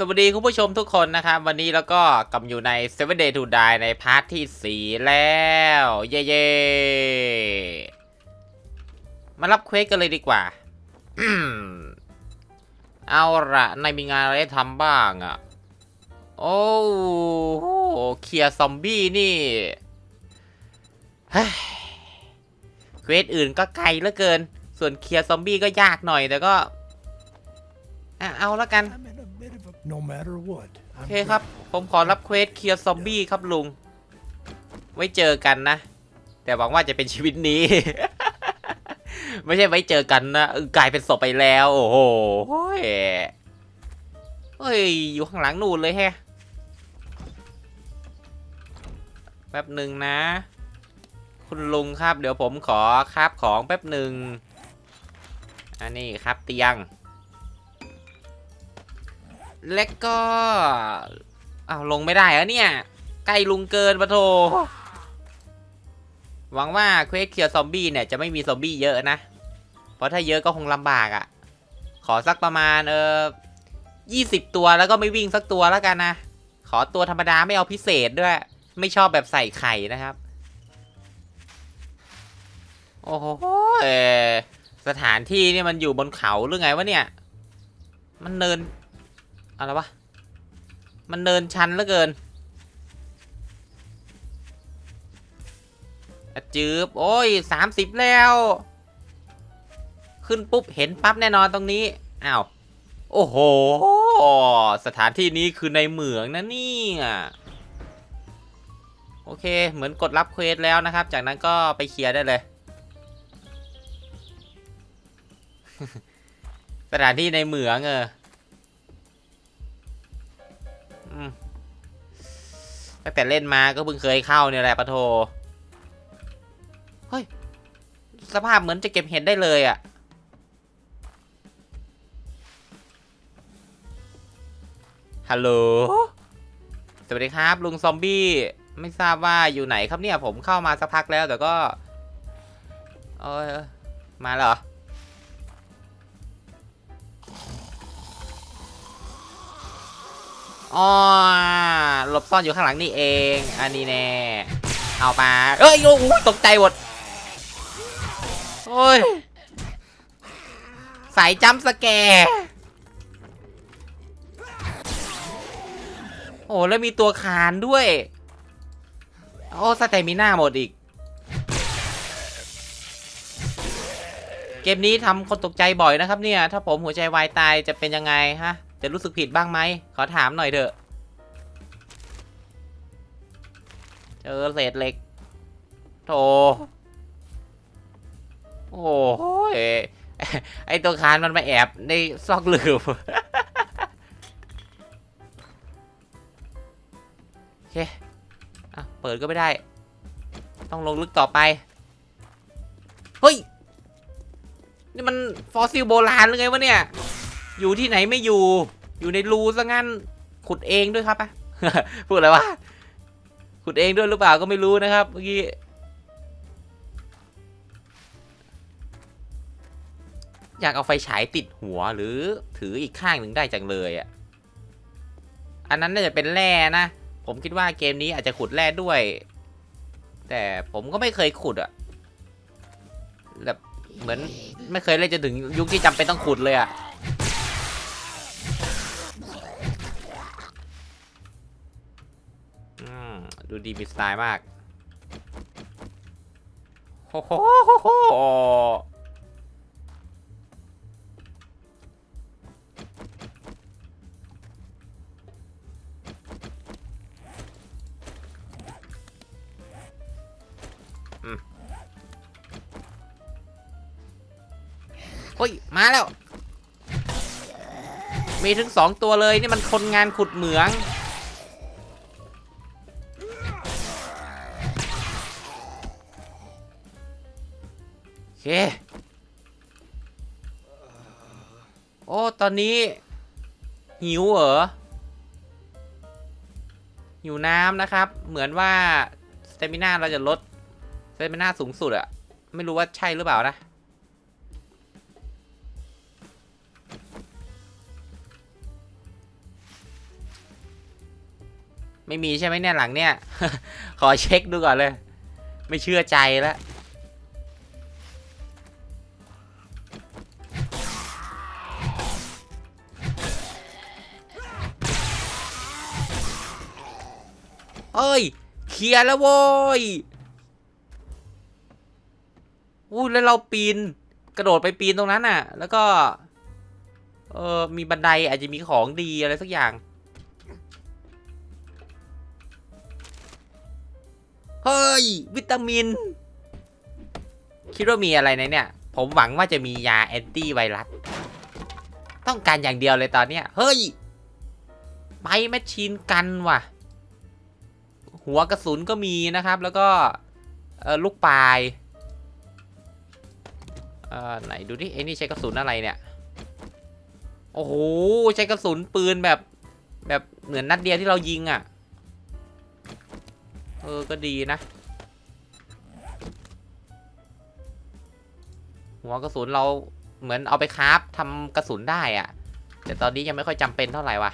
สวัสดีคุณผู้ชมทุกคนนะครับ วันนี้แล้วก็กลับอยู่ใน Seven Day to Die ในพาร์ทที่ 4 แล้ว เย่เย่มารับเควสกันเลยดีกว่า เอาละในมีงานอะไรทำบ้างอะ่ะ โอ้โหเคลียร์ซอมบี้นี่เฮ้เควสอื่นก็ไกลเหลือเกิน ส่วนเคลียร์ซอมบี้ก็ยากหน่อยแต่ก็ เอาและกัน no matter what. โอ I'm เคครับ ผมขอรับเควสเคลียร์ซอมบี้ครับลุง ไว้เจอกันนะ แต่หวังว่าจะเป็นชีวิตนี้ ไม่ใช่ไว้เจอกันนะเออกลายเป็นศพไปแล้ว โอ้โหเฮ้ยเฮ้ย อยู่ข้างหลังนู่นเลยแฮะ แป๊บหนึ่งนะ คุณลุงครับ เดี๋ยวผมขอคราบของแป๊บหนึ่งอันนี้ครับเตียง และก็อ้าวลงไม่ได้เหรอเนี่ย ใกล้ลุงเกินปะโท หวังว่าเควสเคลียร์ซอมบี้เนี่ยจะไม่มีซอมบี้เยอะนะ เพราะถ้าเยอะก็คงลำบากอะ่ะ ขอสักประมาณเออยี่สิบตัวแล้วก็ไม่วิ่งสักตัวแล้วกันนะ ขอตัวธรรมดาไม่เอาพิเศษด้วย ไม่ชอบแบบใส่ไข่นะครับ โอ้โหสถานที่นี่มันอยู่บนเขาหรือไงวะเนี่ย มันเนิน อะไรวะ มันเนินชันเหลือเกินจืบโอ้ยสามสิบแล้ว ขึ้นปุ๊บเห็นปั๊บแน่นอนตรงนี้ อ้าว โอ้โห สถานที่นี้คือในเหมืองนะนี่โอเค เหมือนกดรับเควสแล้วนะครับ จากนั้นก็ไปเคลียร์ได้เลย สถานที่ในเหมืองเออ ตั้งแต่เล่นมาก็เพิ่งเคยเข้าเนี่ยแหละปะโทเฮ้ย สภาพเหมือนจะเก็บเห็ดได้เลยอะ่ะฮัลโหล สวัสดีครับ ลุงซอมบี้ ไม่ทราบว่าอยู่ไหนครับเนี่ย ผมเข้ามาสักพักแล้วแต่ก็เอยมาเหรอ อ๋อหลบซ่อนอยู่ข้างหลังนี่เอง อันนี้แน่ เอามาเอ้ย โอ้โหตกใจหมด โอ้ย สายจัมสแกร์โอ้ แล้วมีตัวคานด้วย โอ้สเตมิน่าหมดอีก เกมนี้ทำคนตกใจบ่อยนะครับเนี่ย ถ้าผมหัวใจวายตายจะเป็นยังไงฮะ จะรู้สึกผิดบ้างไหม ขอถามหน่อยเถอะ เจอเศษเหล็ก โถ โอ้โหยไอตัวคานมันมาแอบในซอกหลืบโอเค อะ เปิดก็ไม่ได้ ต้องลงลึกต่อไป เฮ้ย นี่มันฟอสซิลโบราณหรือไงวะเนี่ย อยู่ที่ไหนไม่อยู่ อยู่ในรูซะงั้น ขุดเองด้วยครับอะพูดอะไรวะ ขุดเองด้วยหรือเปล่าก็ไม่รู้นะครับเมื่อกี้ อยากเอาไฟฉายติดหัวหรือถืออีกข้างหนึ่งได้จังเลยอะ อันนั้นน่าจะเป็นแร่นะ ผมคิดว่าเกมนี้อาจจะขุดแร่ด้วย แต่ผมก็ไม่เคยขุดอะ แบบเหมือนไม่เคยเล่นจนถึงยุคที่จำเป็นต้องขุดเลยอะ ดูดีมีสไตล์มากโอ้โหโหโอืมเฮ้ย มาแล้ว มีถึงสองตัวเลย นี่มันคนงานขุดเหมือง โอเคโอ้ ตอนนี้ หิวเหรอ หิวน้ำนะครับ เหมือนว่าสเตมิน่าเราจะลดสเตมิน่าสูงสุดอะไม่รู้ว่าใช่หรือเปล่านะ ไม่มีใช่ไหมเนี่ยหลังเนี่ย ขอเช็คดูก่อนเลย ไม่เชื่อใจแล้ว เอ้ย เคลียร์แล้วโว้ยอู้แล้วเราปีน กระโดดไปปีนตรงนั้นน่ะ แล้วก็ เออมีบันไดอาจจะมีของดีอะไรสักอย่าง เฮ้ย วิตามิน คิดว่ามีอะไรในเนี่ย ผมหวังว่าจะมียาแอนตี้ไวรัส ต้องการอย่างเดียวเลยตอนเนี้ย เฮ้ยไบแมชชีนกันว่ะ หัวกระสุนก็มีนะครับ แล้วก็ลูกปลายไหนดูดิไอ้นี่ใช้กระสุนอะไรเนี่ย โอ้โหใช้กระสุนปืนแบบแบบเหมือนนัดเดียวที่เรายิงอะ่ะ เออก็ดีนะ หัวกระสุนเราเหมือนเอาไปคราฟทำกระสุนได้อะ่ะ แต่ตอนนี้ยังไม่ค่อยจำเป็นเท่าไหร่วะ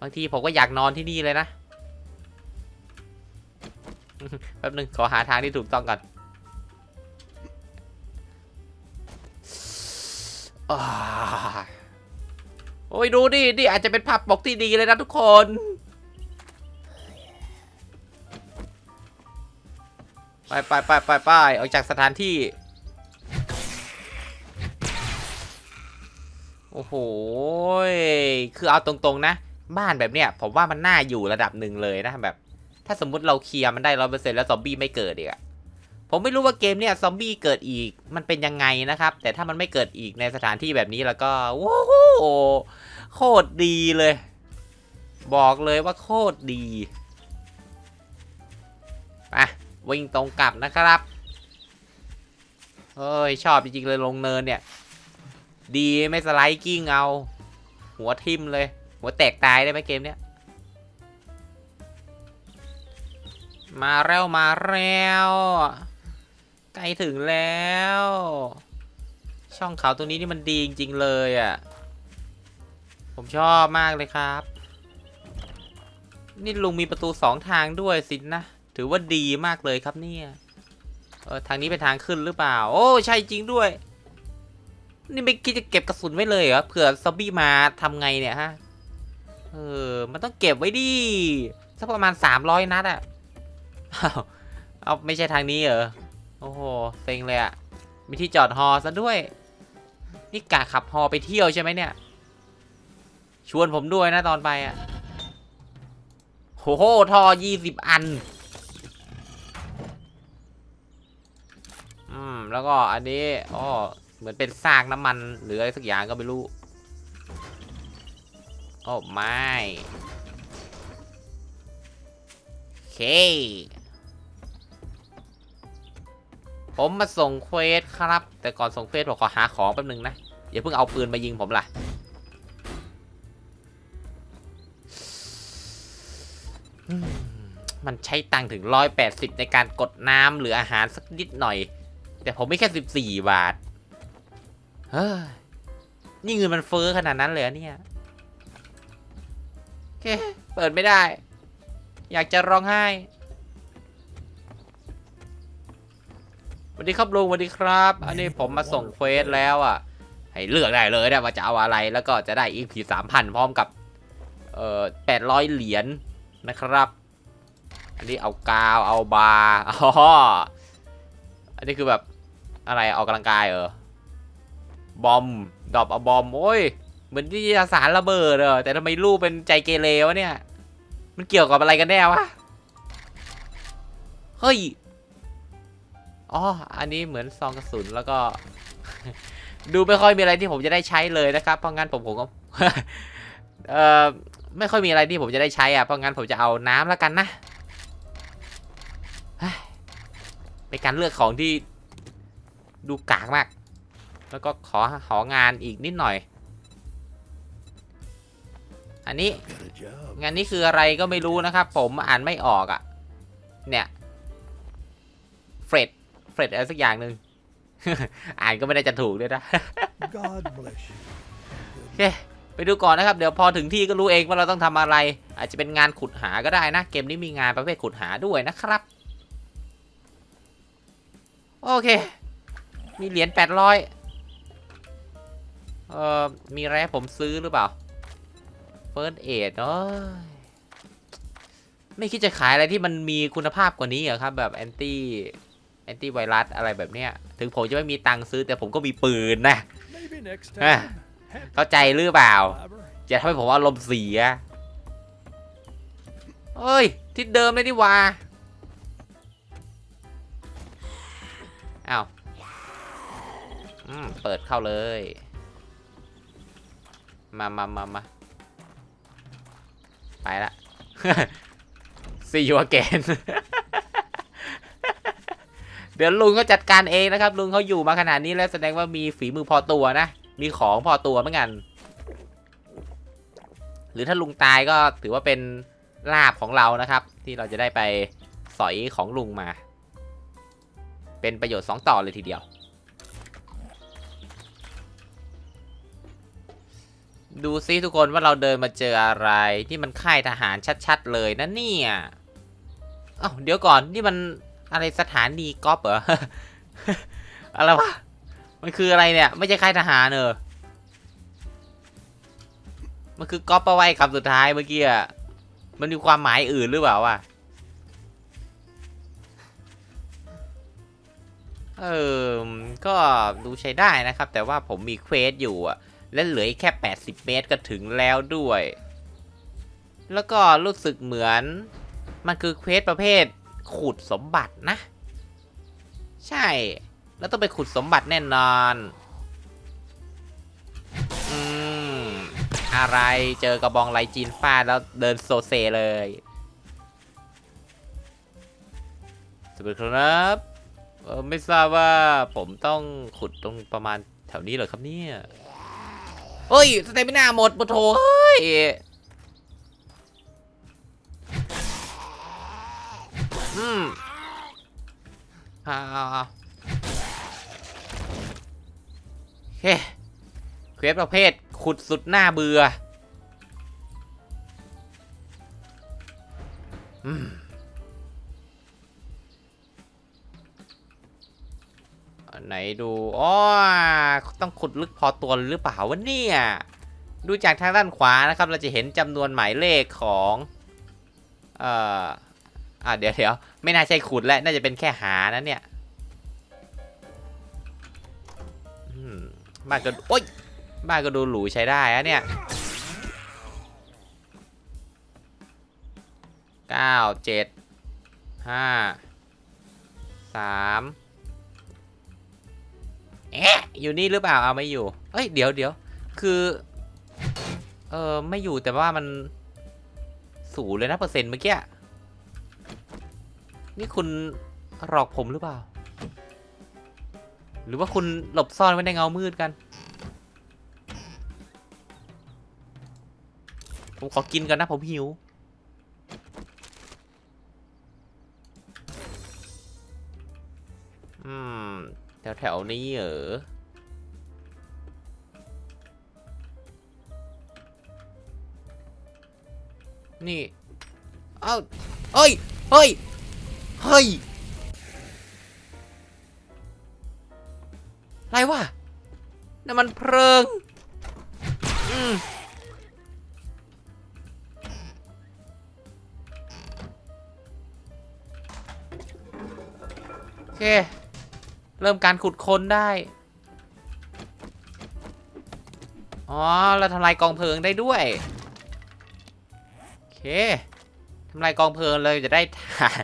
บางทีผมก็อยากนอนที่นี่เลยนะแป๊บนึงขอหาทางที่ถูกต้องก่อนอโอ้ยดูดินี่อาจจะเป็นภาพปกที่ดีเลยนะทุกคนไปไปไปไปไปออกจากสถานที่ โอ้โห คือเอาตรงๆนะ บ้านแบบเนี้ยผมว่ามันน่าอยู่ระดับหนึ่งเลยนะแบบ ถ้าสมมุติเราเคลียร์มันได้ร้อยเปอร์เซ็นต์แล้วซอมบี้ไม่เกิดอีกอะผมไม่รู้ว่าเกมเนี้ยซอมบี้เกิดอีกมันเป็นยังไงนะครับ แต่ถ้ามันไม่เกิดอีกในสถานที่แบบนี้แล้วก็โอ้โหโคตรดีเลย บอกเลยว่าโคตรดีไปวิ่งตรงกลับนะครับเฮ้ยชอบจริงๆเลยลงเนินเนี่ย ดีไม่สไลด์กิ้งเอา หัวทิ่มเลย หัวแตกตายได้ไหมเกมเนี้ย มาแล้วมาแล้วใกล้ถึงแล้ว ช่องเขาตรงนี้นี่มันดีจริง ๆ เลยอะ ผมชอบมากเลยครับ นี่ลุงมีประตูสองทางด้วยสินนะ ถือว่าดีมากเลยครับเนี่ย เออทางนี้เป็นทางขึ้นหรือเปล่า โอ้ใช่จริงด้วย นี่ไม่คิดจะเก็บกระสุนไว้เลยเหรอเผื่อซอมบี้มาทำไงเนี่ยฮะ เออ มันต้องเก็บไว้ดิสักประมาณ 300 นัดอะอ้าเอาไม่ใช่ทางนี้เหรอ โอ้โห เซ็งเลยอะมีที่จอดฮอซะด้วย นี่กะขับฮอไปเที่ยวใช่ไหมเนี่ย ชวนผมด้วยนะตอนไปอะโอ้โห ทอ20อัน อืม แล้วก็อันนี้อ๋อเหมือนเป็นซากน้ำมัน หรืออะไรสักอย่างก็ไม่รู้ อ้ไม่เค ผมมาส่งเควสครับ แต่ก่อนส่งเควสผมขอหาของแป๊บนึงนะ อย่าเพิ่งเอาปืนมายิงผมล่ะ มันใช้ตังค์ถึง 180 ในการกดน้ำหรืออาหารสักนิดหน่อย แต่ผมไม่แค่ 14 บาท เฮ้ย นี่เงินมันเฟ้อขนาดนั้นเลยเนี่ย เค เปิดไม่ได้ อยากจะร้องไห้สวัสดีครับลุงสวัสดีครับ อันนี้ผมมาส่งเควสแล้วอะ ให้เลือกได้เลยนะว่าจะเอาอะไรแล้วก็จะได้อีพีสามพันพร้อมกับ เอ่อแปดร้อยเหรียญนะครับ อันนี้เอากาวเอาบาร์อ๋ออันนี้คือแบบอะไรออกกำลังกายเหรอบอมดอปเอาบอมโอ้ย เหมือนที่สารระเบิดเออแต่ทำไมรูปเป็นใจเกเรวะเนี่ย มันเกี่ยวกับอะไรกันแน่วะ เฮ้ย อ๋อ อันนี้เหมือนซองกระสุนแล้วก็ ดูไม่ค่อยมีอะไรที่ผมจะได้ใช้เลยนะครับ เพราะงั้นผมผมก็เอ่อไม่ค่อยมีอะไรที่ผมจะได้ใช้อะ เพราะงั้นผมจะเอาน้ำแล้วกันนะเฮ้ยเป็นการเลือกของที่ดูกากมาก แล้วก็ขอของานอีกนิดหน่อย อันนี้ Got a job. งานนี้คืออะไรก็ไม่รู้นะครับ ผมอ่านไม่ออกอะ่ะ เนี่ยเฟรดเฟรดอะไรสักอย่างหนึ่งอ่านก็ไม่ได้จะถูกด้วยนะ God bless you. โอเคไปดูก่อนนะครับ เดี๋ยวพอถึงที่ก็รู้เองว่าเราต้องทำอะไร อาจจะเป็นงานขุดหาก็ได้นะ เกมนี้มีงานประเภทขุดหาด้วยนะครับ โอเค มีเหรียญ800เอ่อมีอะไรให้ผมซื้อหรือเปล่า First Aid เนาะไม่คิดจะขายอะไรที่มันมีคุณภาพกว่านี้เหรอครับ แบบแอนตี้แอนตี้ไวรัสอะไรแบบเนี้ย ถึงผมจะไม่มีตังค์ซื้อแต่ผมก็มีปืนนะ Maybe next Ah. time. Happy เข้าใจหรือเปล่า Clever. จะทำให้ผมอารมณ์เสียเอ้ย ทิศเดิมเลยนี่หว่าอ้าวอืมเปิดเข้าเลย มามามามา ไปละ See you again เดี๋ยวลุงเขาจัดการเองนะครับ ลุงเขาอยู่มาขนาดนี้แล้วแสดงว่ามีฝีมือพอตัวนะ มีของพอตัวเหมือนกัน หรือถ้าลุงตายก็ถือว่าเป็นลาบของเรานะครับ ที่เราจะได้ไปสอยของลุงมา เป็นประโยชน์สองต่อเลยทีเดียว ดูซิทุกคนว่าเราเดินมาเจออะไร ที่มันค่ายทหารชัดๆเลยนะเนี่ยเอ้าเดี๋ยวก่อนนี่มันอะไรสถานีกอล์ฟเหรออะไรวะมันคืออะไรเนี่ย ไม่ใช่ค่ายทหารเนอะมันคือก๊อปป้าไว้คำสุดท้ายเมื่อกี้อะมันมีความหมายอื่นหรือเปล่าวะเออ ก็ดูใช้ได้นะครับ แต่ว่าผมมีเควสอยู่อะ และเหลืออีกแค่ 80 เมตรก็ถึงแล้วด้วย แล้วก็รู้สึกเหมือน มันคือเควสประเภทขุดสมบัตินะ ใช่ แล้วต้องไปขุดสมบัติแน่นอน อืม อะไรเจอกระบองไลจีนฟาดแล้วเดินโซเซเลย สวัสดีครับเออไม่ทราบว่าผมต้องขุดตรงประมาณแถวนี้เหรอครับเนี่ย เฮ้ยสเตมินาหมดปะโถเฮ้ยอืมเอาเอาเอาโอเคเควสประเภทขุดสุดหน้าเบื่อ อืม ไหนดูอ๋อต้องขุดลึกพอตัวหรือเปล่าวะเนี่ย ดูจากทางด้านขวานะครับ เราจะเห็นจำนวนหมายเลขของ เอ่อ อ่าเดี๋ยวเดี๋ยวไม่น่าใช่ขุดแล้วน่าจะเป็นแค่หานะเนี่ยบ้านก็โอ๊ยบ้านก็ดูหรูใช้ได้อะเนี่ยเก้าเจ็ดห้าสาม เอ๊ะอยู่นี่หรือเปล่าเอาไม่อยู่เอ้ยเดี๋ยวเดี๋ยวคือเออไม่อยู่แต่ว่ามันสูงเลยนะเปอร์เซ็นต์เมื่อกี้นี่คุณหลอกผมหรือเปล่า หรือว่าคุณหลบซ่อนไว้ในเงามืดกัน ผมขอกินก่อนนะผมหิว แถวนี้เหรอนี่เอ้าเฮ้ย เฮ้ย เฮ้ย อะไรวะนั่นมันเพลิง อืมโอเค เริ่มการขุดค้นได้ อ๋อ เราทำลายกองเพลิงได้ด้วย โอเคทำลายกองเพลิงเลยจะได้ถ่าน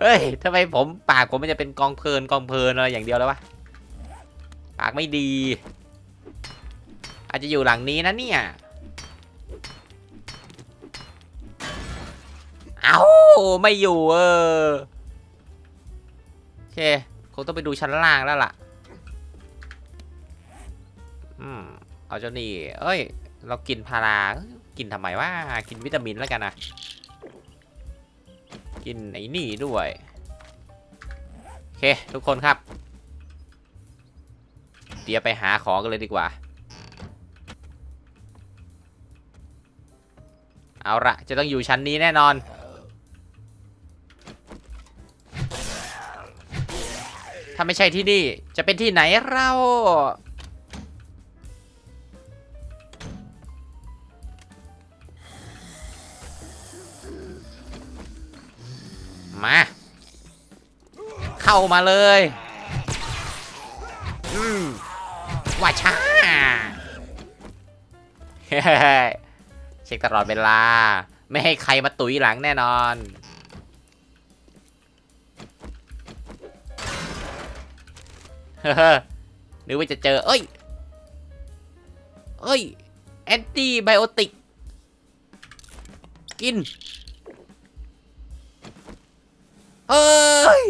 เฮ้ยทำไมผมปากผมมันจะเป็นกองเพลินกองเพลินอะไรอย่างเดียวแล้ววะ ปากไม่ดี อาจจะอยู่หลังนี้นะเนี่ย เอ้า ไม่อยู่เออ โอเค คงต้องไปดูชั้นล่างแล้วล่ะ อืม เอาเจ้านี่ เอ้ย เรากินพารา กินทำไมวะ กินวิตามินแล้วกันนะ กินไอ้นี่ด้วย โอเค ทุกคนครับ เดี๋ยวไปหาของกันเลยดีกว่า เอาละจะต้องอยู่ชั้นนี้แน่นอน ถ้าไม่ใช่ที่นี่ จะเป็นที่ไหนเรามา เข้ามาเลย อืมว่าช้าเฮ้ยเช็คตลอดเวลา ไม่ให้ใครมาตุ๋ยหลังแน่นอน เฮ้อว่าจะเจอ เอ้ย เอ้ย แอนตี้ไบโอติก กิน เอ้ย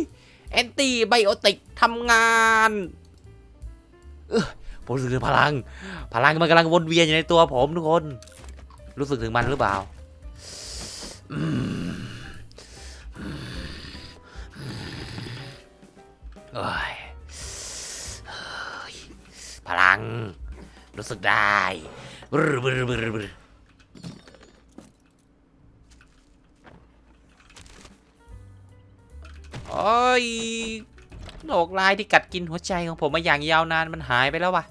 แอนตี้ไบโอติกทำงานผมรู้สึกถึงพลัง พลังมันกำลังวนเวียนอยู่ในตัวผมทุกคน รู้สึกถึงมันหรือเปล่า อืม ลัง รู้สึกได้บรบรบรบรโอ้ยโรคร้ายที่กัดกินหัวใจของผมมาอย่างยาวนานมันหายไปแล้ววะ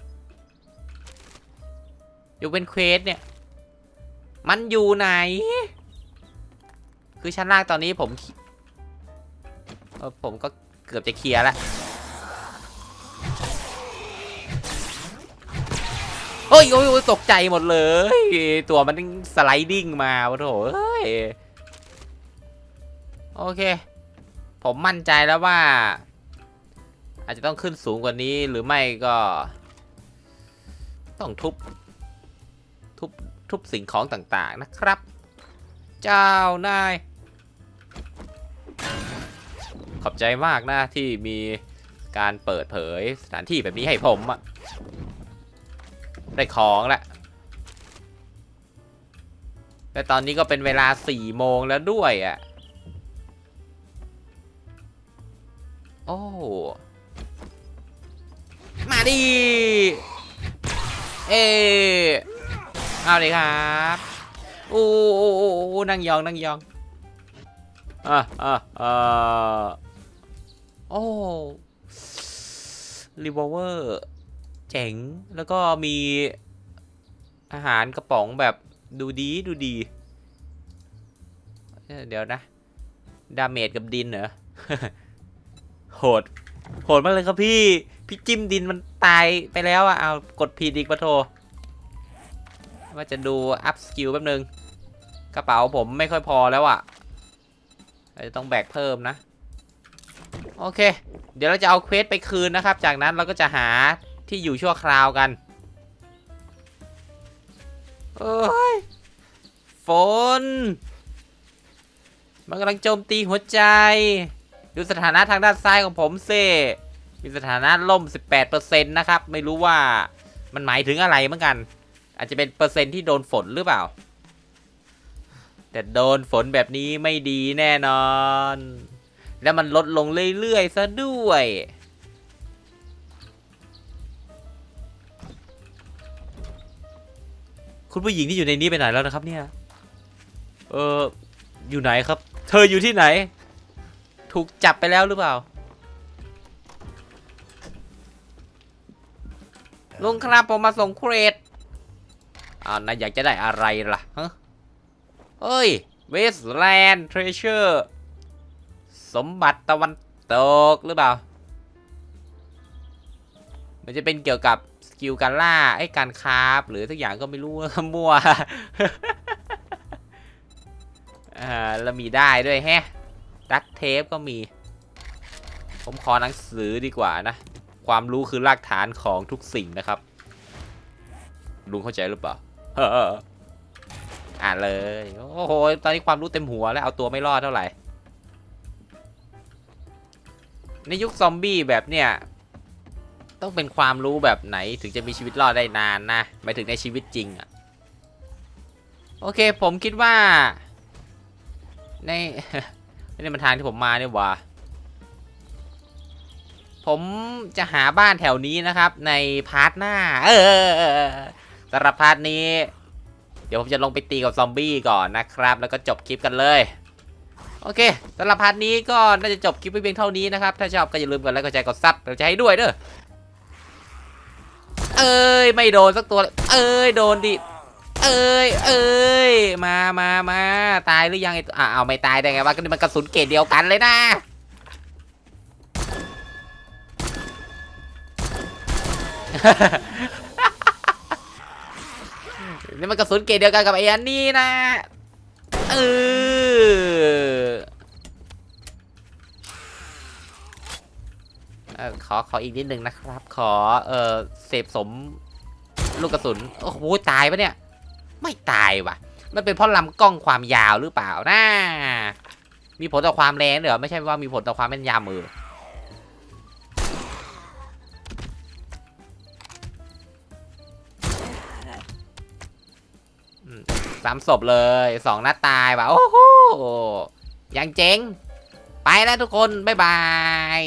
อยกเป็นเควสเนี่ย มันอยู่ไหน คือชั้นล่างตอนนี้ผมผมก็เกือบจะเคลียร์แล้ว โอ้ยโอ้ยตกใจหมดเลย ตัวมันสไลดิ้งมาวะโถเอ้ยโอเค ผมมั่นใจแล้วว่า อาจจะต้องขึ้นสูงกว่านี้หรือไม่ก็ ต้องทุบ ทุบ ทุบสิ่งของต่างๆนะครับ เจ้านาย ขอบใจมากนะที่มีการเปิดเผยสถานที่แบบนี้ให้ผมอะ ได้ของแล้วและตอนนี้ก็เป็นเวลาสี่โมงแล้วด้วยอะโอ้ มาดิ เอเอาเลยครับโอ้โอ้โอ้โอ้นั่งยอง นั่งยองอะอะอะโอ้รีวอลเวอร์ เจ๋ง แล้วก็มีอาหารกระป๋องแบบดูดีดูดี เดี๋ยวนะ ดาเมจกับดินเหรอ โหด โหดมากเลยครับพี่ พี่จิ้มดินมันตายไปแล้วอะเอากดผิดอีกปะโท ว่าจะดูอัพสกิลแป๊บนึง กระเป๋าผมไม่ค่อยพอแล้วอะ่ะอาจจะต้องแบกเพิ่มนะ โอเค เดี๋ยวเราจะเอาเควสไปคืนนะครับ จากนั้นเราก็จะหา ที่อยู่ชั่วคราวกันเอ้ยฝน มันกำลังโจมตีหัวใจ ดูสถานะทางด้านซ้ายของผมเซมีสถานะล่ม 18%นะครับ ไม่รู้ว่ามันหมายถึงอะไรเหมือนกัน อาจจะเป็นเปอร์เซ็นต์ที่โดนฝนหรือเปล่า แต่โดนฝนแบบนี้ไม่ดีแน่นอน แล้วมันลดลงเรื่อยๆซะด้วย คุณผู้หญิงที่อยู่ในนี้ไปไหนแล้วนะครับเนี่ย เอออยู่ไหนครับ เธออยู่ที่ไหน ถูกจับไปแล้วหรือเปล่า ลุงครับผมมาส่งเครดอ่านายอยากจะได้อะไรล่ะฮะเอ้ยเวสแลนด์เทรเชอร์สมบัติตะวันตกหรือเปล่า มันจะเป็นเกี่ยวกับ กิลการล่าไอ้การคราฟหรือทุกอย่างก็ไม่รู้มั่วอ่าแล้วมีได้ด้วยแฮะดักเทปก็มี ผมขอหนังสือดีกว่านะ ความรู้คือรากฐานของทุกสิ่งนะครับ ลุงเข้าใจหรือเปล่าอ่านเลย โอ้โห ตอนนี้ความรู้เต็มหัวแล้วเอาตัวไม่รอดเท่าไหร่ ในยุคซอมบี้แบบเนี้ย ต้องเป็นความรู้แบบไหนถึงจะมีชีวิตรอดได้นานนะหมายถึงในชีวิตจริงอะโอเคผมคิดว่า ในไม่ได้มันทางที่ผมมาเนี่ยว่า ผมจะหาบ้านแถวนี้นะครับ ในพาร์ทหน้า เออสำหรับพาร์ทนี้ เดี๋ยวผมจะลงไปตีกับซอมบี้ก่อนนะครับ แล้วก็จบคลิปกันเลยโอเคสำหรับพาร์ทนี้ก็น่าจะจบคลิปไปเพียงเท่านี้นะครับ ถ้าชอบก็อย่าลืมกดไลค์กดแชร์กดซับเราจะให้ด้วยเด้อ เอ้ยไม่โดนสักตัวเลยเอ้ยโดนดิเอ้ยเอ้ยมามามาตายหรือยังไอ้ตัวอะเอาไม่ตายได้ไงวะก็นี่มันกระสุนเกรดเดียวกันเลยนะนี่มันกระสุนเกรดเดียวกันกับไอ้อันนี้นะเออเอ่อขอขออีกนิดนึงนะครับ ขอเออเสพสมลูกกระสุน โอ้โหตายปะเนี่ย ไม่ตายว่ะ มันเป็นเพราะลำกล้องความยาวหรือเปล่านะมีผลต่อความแรงเหรอไม่ใช่ว่ามีผลต่อความแม่นยำมือสามศพเลยสองนัดตายว่ะโอ้โหยังเจ๋ง ไปแล้วทุกคน บ๊ายบาย